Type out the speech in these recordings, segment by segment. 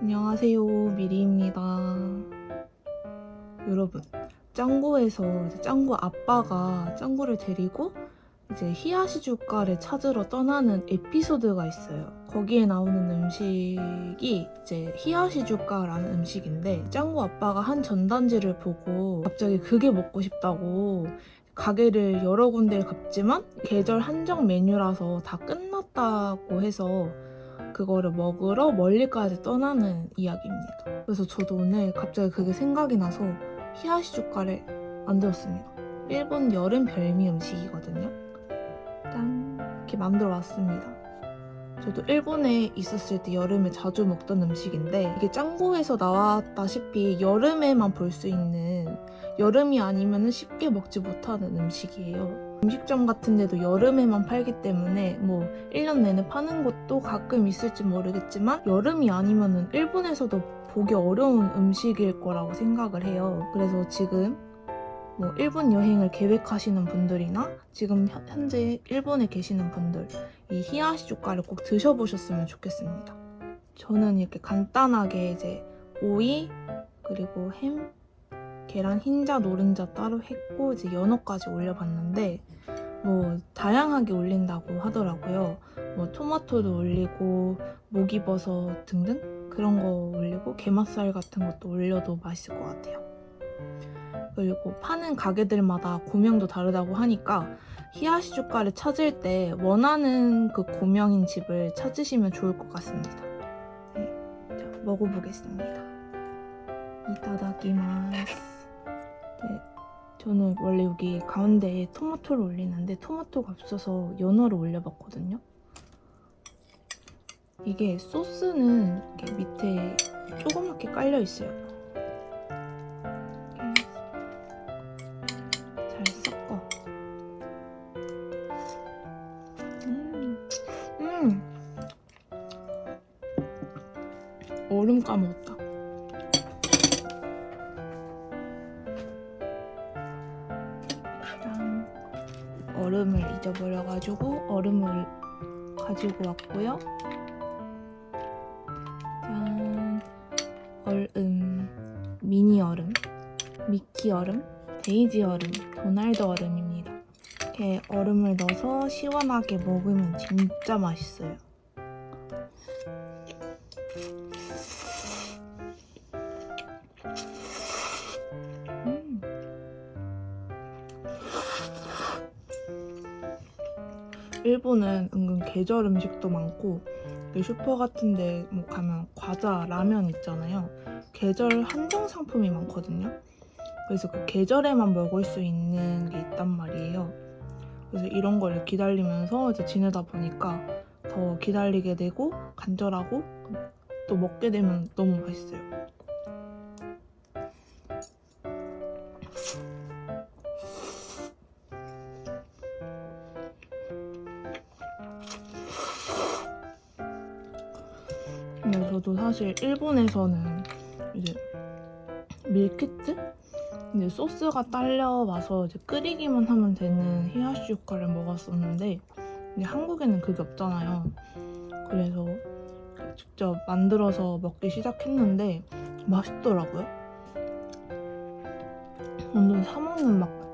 안녕하세요 미리입니다. 여러분 짱구에서 짱구 아빠가 짱구를 데리고 이제 히야시주가를 찾으러 떠나는 에피소드가 있어요. 거기에 나오는 음식이 이제 히야시주가라는 음식인데 짱구 아빠가 한 전단지를 보고 갑자기 그게 먹고 싶다고 가게를 여러 군데를 갔지만 계절 한정 메뉴라서 다 끝났다고 해서 그거를 먹으러 멀리까지 떠나는 이야기입니다. 그래서 저도 오늘 갑자기 그게 생각이 나서 히야시주가를 만들었습니다. 일본 여름 별미 음식이거든요. 짠! 이렇게 만들어 왔습니다. 저도 일본에 있었을 때 여름에 자주 먹던 음식인데 이게 짱구에서 나왔다시피 여름에만 볼 수 있는 여름이 아니면 쉽게 먹지 못하는 음식이에요. 음식점 같은 데도 여름에만 팔기 때문에 뭐 1년 내내 파는 곳도 가끔 있을지 모르겠지만 여름이 아니면은 일본에서도 보기 어려운 음식일 거라고 생각을 해요. 그래서 지금 뭐 일본 여행을 계획하시는 분들이나 지금 현- 현재 일본에 계시는 분들 이 히야시조가를 꼭 드셔보셨으면 좋겠습니다. 저는 이렇게 간단하게 이제 오이 그리고 햄 계란 흰자 노른자 따로 했고 이제 연어까지 올려봤는데 뭐 다양하게 올린다고 하더라고요. 뭐 토마토도 올리고 목이버섯 등등 그런 거 올리고 게맛살 같은 것도 올려도 맛있을 것 같아요. 그리고 파는 가게들마다 고명도 다르다고 하니까 히야시 주가를 찾을 때 원하는 그 고명인 집을 찾으시면 좋을 것 같습니다. 네, 자, 먹어보겠습니다. 이타다키마스. 네, 저는 원래 여기 가운데에 토마토를 올리는데 토마토가 없어서 연어를 올려봤거든요. 이게 소스는 이렇게 밑에 조그맣게 깔려 있어요. 잘 섞어. 음, 음. 얼음 까먹었다. 얼음을 잊어버려가지고 얼음을 가지고 왔고요. 짠. 얼음. 미니 얼음. 미키 얼음. 데이지 얼음. 도날드 얼음입니다. 이렇게 얼음을 넣어서 시원하게 먹으면 진짜 맛있어요. 일본은 은근 계절 음식도 많고 그 슈퍼 같은데 뭐 가면 과자, 라면 있잖아요. 계절 한정 상품이 많거든요. 그래서 그 계절에만 먹을 수 있는 게 있단 말이에요. 그래서 이런 걸 기다리면서 이제 지내다 보니까 더 기다리게 되고 간절하고 또 먹게 되면 너무 맛있어요. 근데 저도 사실 일본에서는 이제 밀키트? 이제 소스가 딸려와서 이제 끓이기만 하면 되는 히야시유카를 먹었었는데 근데 한국에는 그게 없잖아요. 그래서 직접 만들어서 먹기 시작했는데 맛있더라고요. 완전 사 먹는 맛 같아요.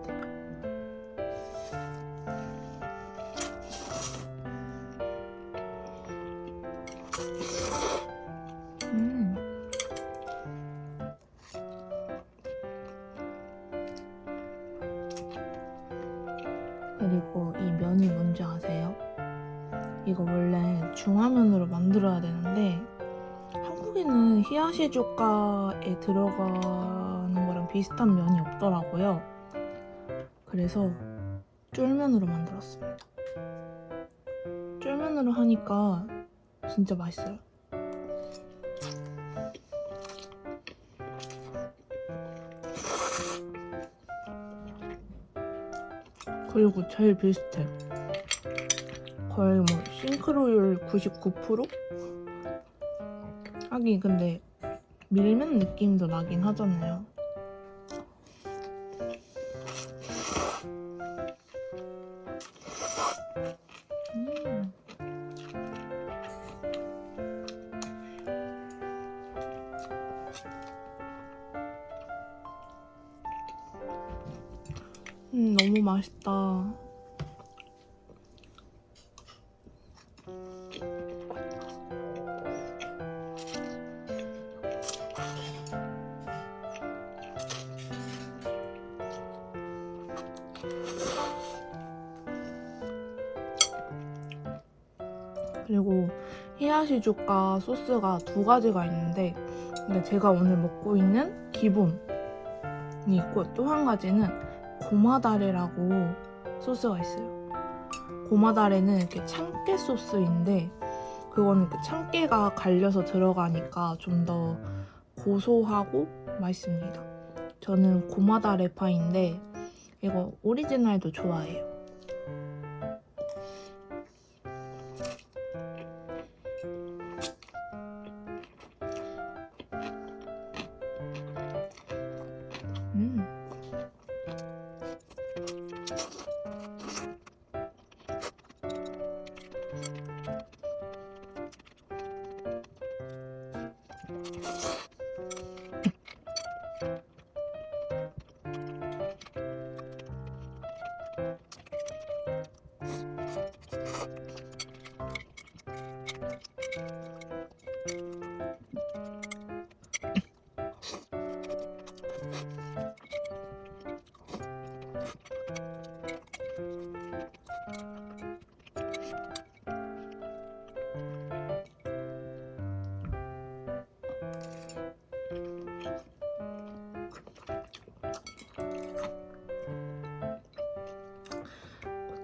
이거 원래 중화면으로 만들어야 되는데 한국에는 히야시 조가에 들어가는 거랑 비슷한 면이 없더라고요. 그래서 쫄면으로 만들었습니다. 쫄면으로 하니까 진짜 맛있어요. 그리고 제일 비슷해. 거의 뭐 싱크로율 99%? 하긴 근데 밀면 느낌도 나긴 하잖아요. 음. 음 너무 맛있다. 히야시주가 소스가 두 가지가 있는데 근데 제가 오늘 먹고 있는 기본이 있고 또 한 가지는 고마다레라고 소스가 있어요. 고마다레는 이렇게 참깨 소스인데 그거는 이렇게 참깨가 갈려서 들어가니까 좀 더 고소하고 맛있습니다. 저는 고마다레파인데 이거 오리지널도 좋아해요.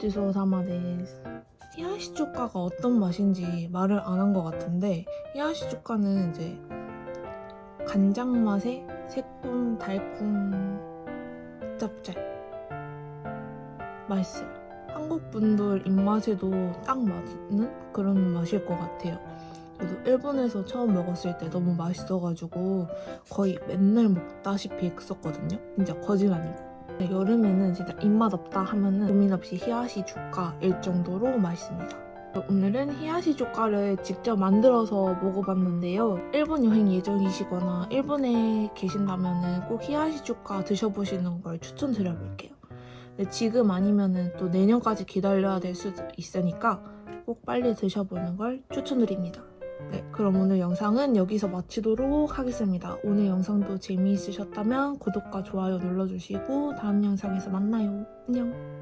고치소사마 데스. 히야시주가가 어떤 맛인지 말을 안 한 것 같은데 히야시주가는 이제 간장 맛에 새콤 달콤 짭짤 맛있어요. 한국 분들 입맛에도 딱 맞는 그런 맛일 것 같아요. 저도 일본에서 처음 먹었을 때 너무 맛있어가지고 거의 맨날 먹다시피 했었거든요. 진짜 거짓 아니고. 네, 여름에는 진짜 입맛 없다 하면은 고민 없이 히야시 주가일 정도로 맛있습니다. 오늘은 히야시 주가를 직접 만들어서 먹어봤는데요. 일본 여행 예정이시거나 일본에 계신다면은 꼭 히야시 주가 드셔보시는 걸 추천드려볼게요. 지금 아니면은 또 내년까지 기다려야 될 수도 있으니까 꼭 빨리 드셔보는 걸 추천드립니다. 네, 그럼 오늘 영상은 여기서 마치도록 하겠습니다. 오늘 영상도 재미있으셨다면 구독과 좋아요 눌러주시고 다음 영상에서 만나요. 안녕.